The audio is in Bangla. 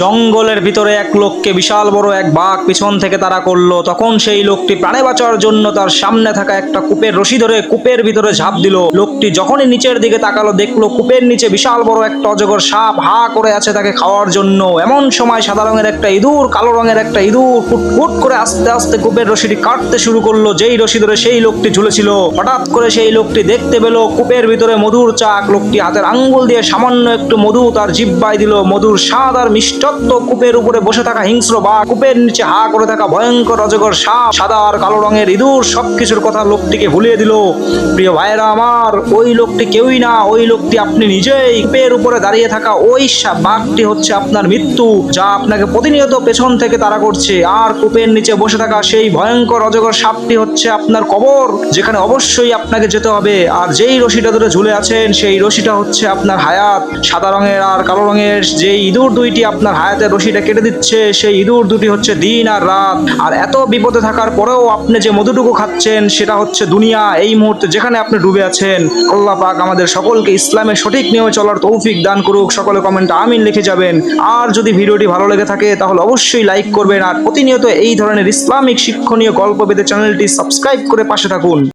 জঙ্গলের ভিতরে এক লোককে বিশাল বড় এক বাঘ পিছন থেকে তারা করল। তখন সেই লোকটি প্রাণে বাঁচার জন্য তার সামনে থাকা একটা কূপের রশি ধরে কূপের ভিতরে ঝাঁপ দিল। লোকটি যখনই নিচের দিকে তাকালো, দেখল কূপের নিচে বিশাল বড় একটা অজগর সাপ হা করে আছে তাকে খাওয়ার জন্য। এমন সময় সাদা রঙের একটা ইঁদুর, কালো রঙের একটা ইঁদুর ফুটফুট করে আস্তে আস্তে কূপের রশিটি কাটতে শুরু করল। যেই রশি ধরে সেই লোকটি ঝুলেছিল। হঠাৎ করে সেই লোকটি দেখতে পেল কূপের ভিতরে মধুর চাক। লোকটি হাতের আঙ্গুল দিয়ে সামান্য একটু মধু তার জিব্বায় দিল। মধুর স্বাদ আর মিষ্টত্ব কূপের উপরে বসে থাকা হিংস্র বা কূপের নিচে হা করে থাকা ভয়ঙ্কর অজগর সাপ, সাদা আর কালো রঙের ইঁদুর, সবকিছুর কথা লোকটিকে ভুলিয়ে দিল। প্রিয় ভাইরা আমার, ওই লোকটি কেউই না, ওই লোকটি আপনি নিজেই। কূপের উপরে দাঁড়িয়ে থাকা ওই বাঘটি হচ্ছে আপনার মৃত্যু, যা আপনাকে প্রতিনিয়ত পেছন থেকে তারা করছে। আর কূপের নিচে বসে থাকা সেই ভয়ঙ্কর অজগর সাপটি হচ্ছে আপনার কবর, যেখানে অবশ্যই আপনাকে যেতে হবে। আর যেই রশিটা ধরে ঝুলে আছেন, সেই রশিটা হচ্ছে আপনার হায়াত। সাদা রঙের আর কালো রঙের যে ইঁদুর দুইটি আপনার হায়াতের রশিটা কেটে দিচ্ছে, সেই ইঁদুর দুটি হচ্ছে দিন আর রাত। আর এত বিপদে থাকার পরেও আপনি যে মধুটুকু খাচ্ছেন, সেটা হচ্ছে দুনিয়া। এই মুহূর্তে যেখানে আপনি ডুবে আছেন, আল্লাহ পাক আমাদের সকলকে ইসলামের সঠিক নিয়মে চলার তৌফিক দান করুক। সকলে কমেন্ট আমিন লিখে যাবেন। আর যদি ভিডিওটি ভালো লেগে থাকে, তাহলে অবশ্যই লাইক করবেন। আর প্রতিনিয়ত এই ধরনের ইসলামিক শিক্ষণীয় গল্প পেতে চ্যানেলটি সাবস্ক্রাইব করে পাশে থাকুন।